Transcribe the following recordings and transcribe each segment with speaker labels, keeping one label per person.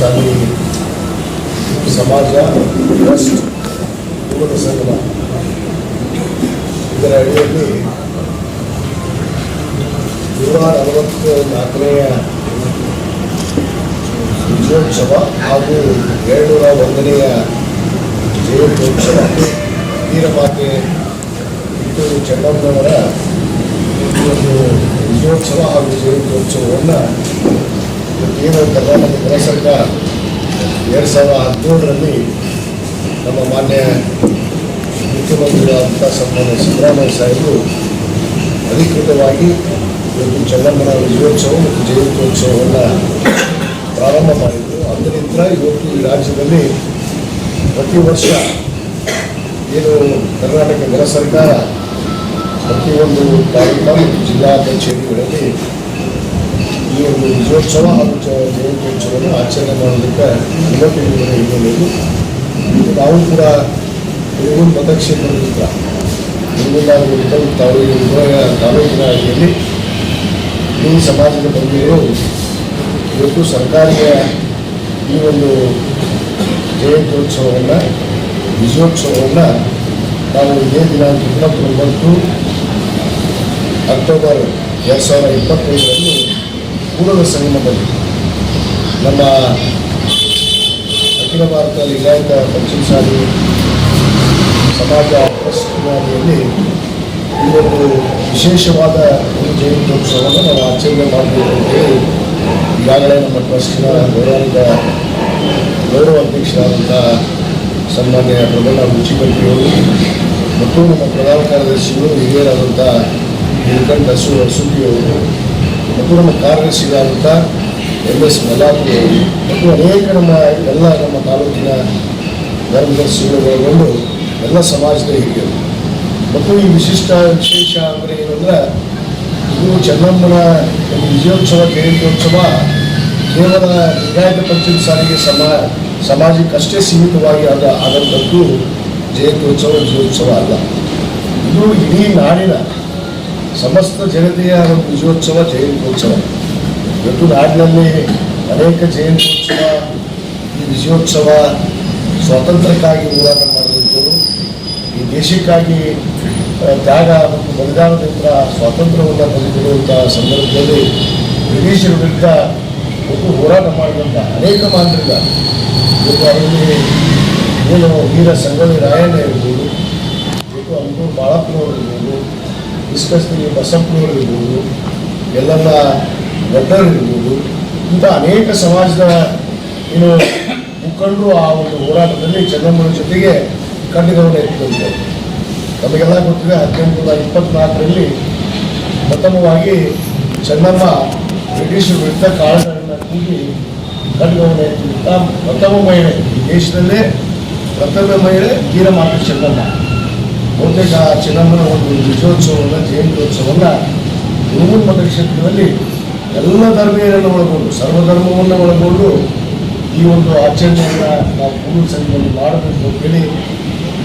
Speaker 1: ಸಾಲಿ ಸಮಾಜ ಟ್ರಸ್ಟ್ ಯುವಕ ಸಂಗಮ ಇದರ ಅಡಿಯಲ್ಲಿ ನೂರ ನಲವತ್ತು ನಾಲ್ಕನೆಯ ವಿಜಯೋತ್ಸವ ಹಾಗೂ ಏಳ್ನೂರ ಒಂದನೆಯ ಜಯಂತ್ಯೋತ್ಸವ ವೀರಮಾತೆ ಕಿತ್ತೂರು ಚೆನ್ನಮ್ಮನವರ ಈ ಒಂದು ವಿಜಯೋತ್ಸವ ಹಾಗೂ ಜಯಂತ್ಯೋತ್ಸವವನ್ನು ಏನು ಕರ್ನಾಟಕ ಗೃಹ ಸರ್ಕಾರ ಎರಡು ಸಾವಿರದ ಹದಿನೇಳರಲ್ಲಿ ನಮ್ಮ ಮಾನ್ಯ ಮುಖ್ಯಮಂತ್ರಿಗಳಾದಂಥ ಸನ್ಮಾನ್ಯ ಸಿದ್ದರಾಮಯ್ಯ ಸಾಹೇಬರು ಅಧಿಕೃತವಾಗಿ ಇವತ್ತು ಚೆನ್ನಮ್ಮನ ವಿಜಯೋತ್ಸವ ಮತ್ತು ಜಯಂತ್ಯೋತ್ಸವವನ್ನು ಪ್ರಾರಂಭ ಮಾಡಿದರು. ಅದರಿಂದ ಇವತ್ತು ಈ ರಾಜ್ಯದಲ್ಲಿ ಪ್ರತಿ ವರ್ಷ ಏನು ಕರ್ನಾಟಕ ಗೃಹ ಸರ್ಕಾರ ಪ್ರತಿಯೊಂದು ತಾಲೂಕು ಜಿಲ್ಲಾ ಕಚೇರಿಗಳಲ್ಲಿ ಈ ಒಂದು ವಿಜಯೋತ್ಸವ ಹಾಗೂ ಜಯಂತ್ಯೋತ್ಸವವನ್ನು ಆಚರಣೆ ಮಾಡೋದಕ್ಕೆ ಹಿನ್ನೆಲೆಯಲ್ಲಿ ಇದು ನಾವು ಕೂಡ ಹೇಗೂ ಮತಕ್ಷೇತ್ರದಿಂದ ಹುಡುಗನಾಗುವಂಥ ತಾಲೂಕಿನ ತಾಲೂಕಿನ ಅಡಿಯಲ್ಲಿ ಈ ಸಮಾಜದ ಬಂದಿರೋ ಇವತ್ತು ಸರ್ಕಾರಿಯ ಈ ಒಂದು ಜಯಂತ್ಯೋತ್ಸವವನ್ನು, ವಿಜಯೋತ್ಸವವನ್ನು ನಾವು ಇದೇ ದಿನಾಂಕ ಇಪ್ಪತ್ತೊಂಬತ್ತು ಅಕ್ಟೋಬರ್ ಎರಡು ಸಾವಿರದ ಇಪ್ಪತ್ತೈದರಲ್ಲಿ ಕೂಡಲ ಸಂಗಮದಲ್ಲಿ ನಮ್ಮ ಅಖಿಲ ಭಾರತ ಲಿಂಗಾಯತ ಪಂಚಮಸಾಲಿ ಸಮಾಜ ಟ್ರಸ್ಟ್ನಲ್ಲಿ ಈ ಒಂದು ವಿಶೇಷವಾದ ಒಂದು ಜಯಂತ್ಯೋತ್ಸವವನ್ನು ನಾವು ಆಚರಣೆ ಮಾಡಬೇಕು ಅಂತೇಳಿ ಈಗಾಗಲೇ ನಮ್ಮ ಟ್ರಸ್ಟಿನ ಗೌರವಾನ್ವಿತ ಗೌರವ ಅಧ್ಯಕ್ಷರಾದಂಥ ಸನ್ಮಾನ್ಯ ಪ್ರಬಲ ಮುಚ್ಚಿಕಟ್ಟಿಯವರು ಮತ್ತು ನಮ್ಮ ಪ್ರಧಾನ ಕಾರ್ಯದರ್ಶಿಗಳು ಹಿರಿಯರಾದಂಥ ನೀಲಕಂಠ ಸು ಅಸುಟಿಯವರು ಮತ್ತು ನಮ್ಮ ಕಾರ್ಯದರ್ಶಿಗಳಾದಂಥ ಎಂ ಎಸ್ ಮಲ್ಲಾಪುರ ಮತ್ತು ಅನೇಕ ನಮ್ಮ ಎಲ್ಲ ನಮ್ಮ ತಾಲೂಕಿನ ಧರ್ಮದರ್ಶಿಗಳು ಎಲ್ಲ ಸಮಾಜದ ಹಿರಿಯರು. ಮತ್ತು ಈ ವಿಶಿಷ್ಟ ವಿಶೇಷ ಅಂದರೆ ಏನಂದ್ರೆ ಇದು ಚೆನ್ನಮ್ಮನ ವಿಜಯೋತ್ಸವ ಜಯಂತ್ಯೋತ್ಸವ ಕೇವಲ ಲಿಂಗಾಯತ ಪಂಚಮ ಸಾರಿಗೆ ಸಮ, ಸಮಾಜಕ್ಕಷ್ಟೇ ಸೀಮಿತವಾಗಿ ಆದ, ಆದಂಥದ್ದು ಜಯಂತ್ಯೋತ್ಸವ, ವಿಜಯೋತ್ಸವ ಅಲ್ಲ. ಇದು ಇಡೀ ನಾಡಿನ ಸಮಸ್ತ ಜನತೆಯ ಒಂದು ವಿಜಯೋತ್ಸವ ಜಯಂತ್ಯೋತ್ಸವ. ಇವತ್ತು ನಾಡಿನಲ್ಲಿ ಅನೇಕ ಜಯಂತ್ಯೋತ್ಸವ, ಈ ವಿಜಯೋತ್ಸವ ಸ್ವಾತಂತ್ರ್ಯಕ್ಕಾಗಿ ಹೋರಾಟ ಮಾಡಿದಂಥವರು ಈ ದೇಶಕ್ಕಾಗಿ ತ್ಯಾಗ ಮತ್ತು ಬಲಿದಾನದಿಂದ ಸ್ವಾತಂತ್ರ್ಯವನ್ನು ಪಡೆದಿರುವಂಥ ಸಂದರ್ಭದಲ್ಲಿ ಬ್ರಿಟಿಷರ ವಿರುದ್ಧ ಒಟ್ಟು ಹೋರಾಟ ಮಾಡಿದಂಥ ಅನೇಕ ಮಾಂತ್ರಿಕ ಇವತ್ತು ಅವರಲ್ಲಿ ಏನು ವೀರ ಸಂಗೊಳ್ಳಿ ರಾಯಣ್ಣ ಇರ್ಬೋದು, ಇವತ್ತು ಅಂಕೂರು ಬಾಳಪ್ಪನವರು ಇಸ್ಕಸ್ತಿ ಬಸಪ್ಪನವರು ಇರ್ಬೋದು, ಎಲ್ಲೆಲ್ಲ ಗಡ್ಡರ್ ಇರ್ಬೋದು, ಇಂಥ ಅನೇಕ ಸಮಾಜದ, ಏನು, ಮುಖಂಡರು ಆ ಒಂದು ಹೋರಾಟದಲ್ಲಿ ಚೆನ್ನಮ್ಮನ ಜೊತೆಗೆ ಖಂಡಿತವನ್ನು ಎತ್ತಿದಂಥವ್ರು ನಮಗೆಲ್ಲ ಗೊತ್ತಿದೆ ಹದಿನೆಂಟು ನೂರ ಇಪ್ಪತ್ನಾಲ್ಕರಲ್ಲಿ ಪ್ರಥಮವಾಗಿ ಚೆನ್ನಮ್ಮ ಬ್ರಿಟಿಷರ ವಿರುದ್ಧ ಕಾಳಗಗಳನ್ನು ಕೂಗಿ ಖಡ್ಗವನ್ನು ಎತ್ತಿದಂಥ ಪ್ರಥಮ ಮಹಿಳೆ ದೇಶದಲ್ಲೇ ಪ್ರಥಮ ಮಹಿಳೆ ವೀರಮಾತೆ ಚೆನ್ನಮ್ಮ ಬಹುತೇಕ ಚೆನ್ನಮ್ಮನ ಒಂದು ವಿಜಯೋತ್ಸವವನ್ನು, ಜಯಂತ್ಯೋತ್ಸವವನ್ನು ಹುಡುಗನ ಮತಕ್ಷೇತ್ರದಲ್ಲಿ ಎಲ್ಲ ಧರ್ಮೀಯರನ್ನು ಒಳಗೊಂಡು, ಸರ್ವಧರ್ಮವನ್ನು ಒಳಗೊಂಡು ಈ ಒಂದು ಆಚರಣೆಯನ್ನು ನಾವು ಪೂರ್ವ ಸಂಘದಲ್ಲಿ ಮಾಡಬೇಕು ಅಂತೇಳಿ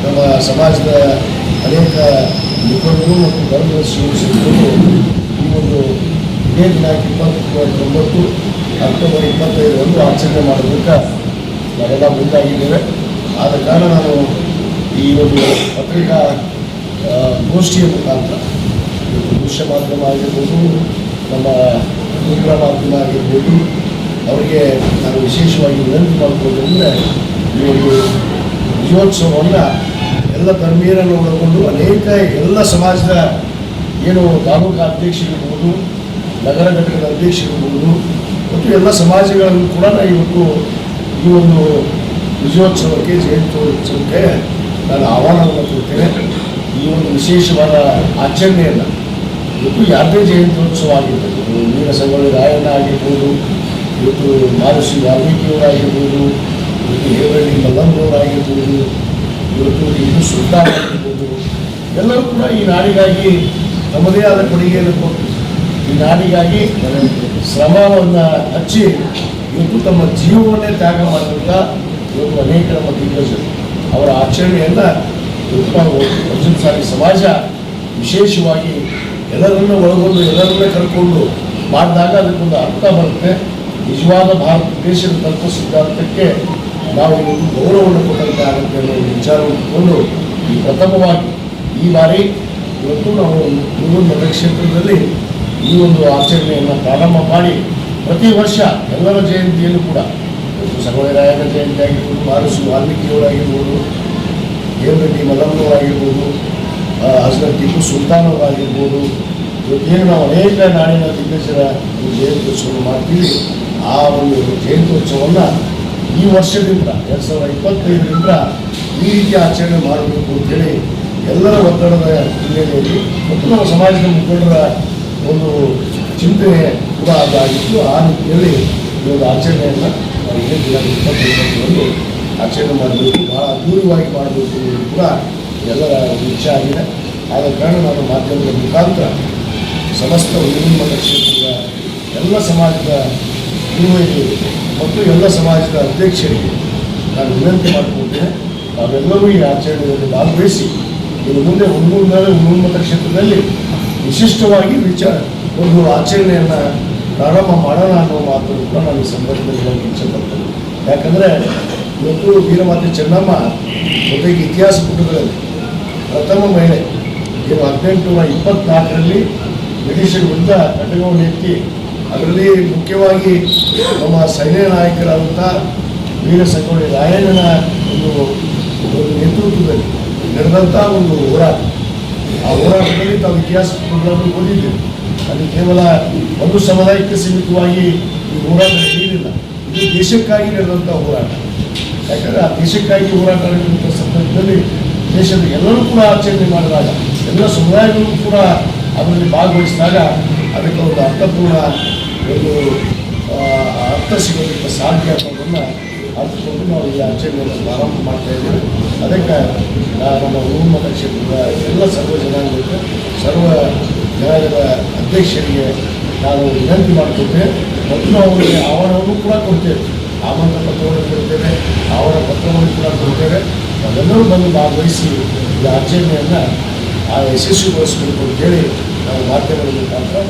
Speaker 1: ನಮ್ಮ ಸಮಾಜದ ಅನೇಕ ಮುಖಂಡರು ಮತ್ತು ಧರ್ಮದ ಸೇರಿಕೊಂಡು ಈ ಒಂದು ಇದೇ ದಿನಾಂಕ ಇಪ್ಪತ್ತೊಂಬತ್ತು ಅಕ್ಟೋಬರ್ ಇಪ್ಪತ್ತೈದರಂದು ಆಚರಣೆ ಮಾಡೋದಕ್ಕೆ ನಾವೆಲ್ಲ ಮುಂದಾಗಿದ್ದೇವೆ. ಆದ ಕಾರಣ ನಾನು ಈ ಒಂದು ಪತ್ರಿಕಾ ಗೋಷ್ಠಿಯ ಮುಖಾಂತರ ದೃಶ್ಯ ಮಾಧ್ಯಮ ಆಗಿರ್ಬೋದು, ನಮ್ಮ ಮುದ್ರ ಮಾಧ್ಯಮ ಆಗಿರ್ಬೋದು, ಅವರಿಗೆ ನಾನು ವಿಶೇಷವಾಗಿ ವಿನಂತಿ ಮಾಡಿಕೊಳ್ಳೋದಂದರೆ ಈ ಒಂದು ವಿಜಯೋತ್ಸವವನ್ನು ಎಲ್ಲ ಧರ್ಮೀಯರನ್ನು ಒಳಗೊಂಡು ಅನೇಕ ಎಲ್ಲ ಸಮಾಜದ ಏನು ತಾಲೂಕು ಅಧ್ಯಕ್ಷರಿರ್ಬೋದು, ನಗರ ಘಟಕದ ಅಧ್ಯಕ್ಷರಿರ್ಬೋದು, ಮತ್ತು ಎಲ್ಲ ಸಮಾಜಗಳನ್ನು ಕೂಡ ಇವತ್ತು ಈ ಒಂದು ವಿಜಯೋತ್ಸವಕ್ಕೆ ಜಯಂತ್ಯೋತ್ಸವಕ್ಕೆ ನಾನು ಆಹ್ವಾನವನ್ನು ಕೊಡ್ತೇನೆ. ಈ ಒಂದು ವಿಶೇಷವಾದ ಆಚರಣೆಯನ್ನು ಇವತ್ತು ಯಾವುದೇ ಜಯಂತ್ಯೋತ್ಸವ ಆಗಿರ್ಬೋದು, ವೀರ ಸಂಗೊಳ್ಳಿ ರಾಯಣ್ಣ ಆಗಿರ್ಬೋದು, ಇವತ್ತು ಮಹರ್ಷಿ ವಾಲ್ಮೀಕಿಯವರಾಗಿರ್ಬೋದು, ಇವತ್ತು ಹೇರಳ್ಳಿ ಮಲ್ಲಮ್ಮನವರಾಗಿರ್ಬೋದು, ಇವತ್ತು ಇನ್ನು ಸುಲ್ತಾನ್ ಆಗಿರ್ಬೋದು, ಎಲ್ಲರೂ ಕೂಡ ಈ ನಾಡಿಗಾಗಿ ತಮ್ಮದೇ ಆದ ಕೊಡುಗೆಯನ್ನು ಕೊಟ್ಟು, ಈ ನಾಡಿಗಾಗಿ ಶ್ರಮವನ್ನು ಹಚ್ಚಿ, ಇವತ್ತು ತಮ್ಮ ಜೀವವನ್ನೇ ತ್ಯಾಗ ಮಾಡಿದಂಥ ಇವತ್ತು ಅನೇಕ ನಮ್ಮ ದಿಗ್ಗಜರು. ಅವರ ಆಚರಣೆಯನ್ನು ಉತ್ತಮ ಅರ್ಜುನ್ ಸಾರಿ ಸಮಾಜ ವಿಶೇಷವಾಗಿ ಎಲ್ಲರನ್ನೂ ಒಳಗೊಂಡು, ಎಲ್ಲರನ್ನ ಕರ್ಕೊಂಡು ಮಾಡಿದಾಗ ಅದಕ್ಕೊಂದು ಅರ್ಥ ಬರುತ್ತೆ. ನಿಜವಾದ ಭಾರತ ದೇಶದ ತತ್ವ ಸಿದ್ಧಾಂತಕ್ಕೆ ನಾವು ಒಂದು ಗೌರವವನ್ನು ಕೊಟ್ಟಂತೆ ಆಗುತ್ತೆ ಅನ್ನೋ ವಿಚಾರವನ್ನು ಈ ಪ್ರಥಮವಾಗಿ ಈ ಬಾರಿ ಇವತ್ತು ನಾವು ಮೂರು ಕ್ಷೇತ್ರದಲ್ಲಿ ಈ ಒಂದು ಆಚರಣೆಯನ್ನು ಪ್ರಾರಂಭ ಮಾಡಿ ಪ್ರತಿ ವರ್ಷ ಎಲ್ಲರ ಜಯಂತಿಯಲ್ಲೂ ಕೂಡ ಸರ್ವರಾಯನ ಜಯಂತಿ ಆಗಿರ್ಬೋದು ಮಾರುಸು ವಾಲ್ಮೀಕಿಯವರಾಗಿರ್ಬೋದು ದೇವರೆಡ್ಡಿ ಮಲ್ಲಮ್ಮನವರಾಗಿರ್ಬೋದು ಹಸ್ಬೆಂಡ್ ಟಿಪ್ಪು ಸುಲ್ತಾನ್ ಅವರಾಗಿರ್ಬೋದು ಇವತ್ತೇನು ನಾವು ಅನೇಕ ನಾಡಿನ ದಿಗ್ಗಜರ ಜಯಂತ್ಯೋತ್ಸವ ಮಾಡ್ತೀವಿ, ಆ ಒಂದು ಜಯಂತ್ಯೋತ್ಸವವನ್ನು ಈ ವರ್ಷದಿಂದ, ಎರಡು ಸಾವಿರದ ಇಪ್ಪತ್ತೈದರಿಂದ ಈ ರೀತಿ ಆಚರಣೆ ಮಾಡಬೇಕು ಅಂತೇಳಿ ಎಲ್ಲರ ಒತ್ತಡದ ಹಿನ್ನೆಲೆಯಲ್ಲಿ ಮತ್ತು ನಮ್ಮ ಸಮಾಜದ ಮುಖಂಡರ ಒಂದು ಚಿಂತನೆ ಕೂಡ ಅದಾಗಿತ್ತು. ಆ ರೀತಿಯಲ್ಲಿ ಈ ಒಂದು ಆಚರಣೆಯನ್ನು ದಿನಾಂಕ ಇಪ್ಪತ್ತೈದರಂದು ಆಚರಣೆ ಮಾಡಬೇಕು ಭಾಳ ಅದ್ಭುತವಾಗಿ ಮಾಡಬೇಕು ಅನ್ನೋದು ಕೂಡ ಎಲ್ಲರ ಇಚ್ಛೆ ಆಗಿದೆ. ಆದ ಕಾರಣ ನಾನು ಮಾಧ್ಯಮದ ಮುಖಾಂತರ ಸಮಸ್ತ ಉನ್ನತ ಕ್ಷೇತ್ರದ ಎಲ್ಲ ಸಮಾಜದ ಹಿರಿಯರಿಗೆ ಮತ್ತು ಎಲ್ಲ ಸಮಾಜದ ಅಧ್ಯಕ್ಷರಿಗೆ ನಾನು ವಿನಂತಿ ಮಾಡಿಕೊಳ್ತೇನೆ. ನಾವೆಲ್ಲರೂ ಈ ಆಚರಣೆಯಲ್ಲಿ ಭಾಗವಹಿಸಿ, ಇನ್ನು ಮುಂದೆ ಉನ್ನತ ಉನ್ನತ ಕ್ಷೇತ್ರದಲ್ಲಿ ವಿಶಿಷ್ಟವಾಗಿ ವಿಚಾರ, ಒಂದು ಆಚರಣೆಯನ್ನು ಪ್ರಾರಂಭ ಮಾಡೋಣ ಅನ್ನೋ ಮಾತು ಕೂಡ ನಾನು ಈ ಸಂದರ್ಭದಲ್ಲಿ ಇಚ್ಛೆಪಡ್ತೇನೆ ಯಾಕಂದರೆ ಇವತ್ತು ವೀರಮಾತೆ ಚೆನ್ನಮ್ಮ ಜೊತೆಗೆ ಇತಿಹಾಸ ಪುಟಗಳಲ್ಲಿ ಪ್ರಥಮ ಮಹಿಳೆ ಏನು ಹದಿನೆಂಟು ನೂರ ಇಪ್ಪತ್ನಾಲ್ಕರಲ್ಲಿ ಬ್ರಿಟಿಷರ ವಿರುದ್ಧ ಕಟಕವನ್ನು ಎತ್ತಿ ಅದರಲ್ಲಿ ಮುಖ್ಯವಾಗಿ ನಮ್ಮ ಸೈನ್ಯ ನಾಯಕರಾದಂಥ ವೀರ ಸಂಗೊಳ್ಳಿ ರಾಯಣ್ಣನ ಒಂದು ಒಂದು ನೇತೃತ್ವದಲ್ಲಿ ನಡೆದಂಥ ಒಂದು ಹೋರಾಟ. ಆ ಹೋರಾಟದಲ್ಲಿ ತಾವು ಇತಿಹಾಸ ಪುಟಗಳನ್ನು ಓದಿದ್ದೇವೆ ಅಲ್ಲಿ ಕೇವಲ ಒಂದು ಸಮುದಾಯಕ್ಕೆ ಸೀಮಿತವಾಗಿ ಈ ಹೋರಾಟ ನೀಡಿಲ್ಲ ಇದು ದೇಶಕ್ಕಾಗಿ ನಡೆದಂಥ ಹೋರಾಟ. ಯಾಕಂದರೆ ಆ ದೇಶಕ್ಕಾಗಿ ಹೋರಾಟ ನಡೆದಂಥ ಸಂದರ್ಭದಲ್ಲಿ ದೇಶದ ಎಲ್ಲರೂ ಕೂಡ ಆಚರಣೆ ಮಾಡಿದಾಗ, ಎಲ್ಲ ಸಮುದಾಯಗಳು ಕೂಡ ಅದರಲ್ಲಿ ಭಾಗವಹಿಸಿದಾಗ ಅದಕ್ಕೆ ಒಂದು ಅರ್ಥಪೂರ್ಣ ಒಂದು ಅರ್ಥ ಸಿಗೋದಕ್ಕೆ ಸಾಧ್ಯ ಅನ್ನೋದನ್ನು ಅರ್ಥಕೊಂಡು ನಾವು ಈ ಆಚರಣೆಯನ್ನು ಪ್ರಾರಂಭ ಮಾಡ್ತಾ ಇದ್ದೀವಿ. ಅದಕ್ಕೆ ನಮ್ಮ ಉನ್ನತ ಕ್ಷೇತ್ರದ ಎಲ್ಲ ಸರ್ವ ಜನಾಂಗಕ್ಕೆ, ಸರ್ವ ಜನಾಂಗದ ಅಧ್ಯಕ್ಷರಿಗೆ ನಾನು ವಿನಂತಿ ಮಾಡಿಕೊಡ್ತೇನೆ ಮತ್ತು ಅವರಿಗೆ ಆಹ್ವಾನವನ್ನು ಕೂಡ ಕೊಡ್ತೇವೆ. ಆಮಂತ್ರ ಪತ್ರವನ್ನು ಕೊಡ್ತೇವೆ ಅವರ ಪತ್ರವನ್ನು ಕೂಡ ಕೊಡ್ತೇವೆ. ಅದೆಲ್ಲರೂ ಬಂದು ಭಾಗವಹಿಸಿ ಈ ಆಚರಣೆಯನ್ನು ಆ ಯಶಸ್ವಿಗೊಳಿಸಬೇಕು ಅಂತೇಳಿ ನಾವು ಮಾಧ್ಯಮದ ಮುಖಾಂತರ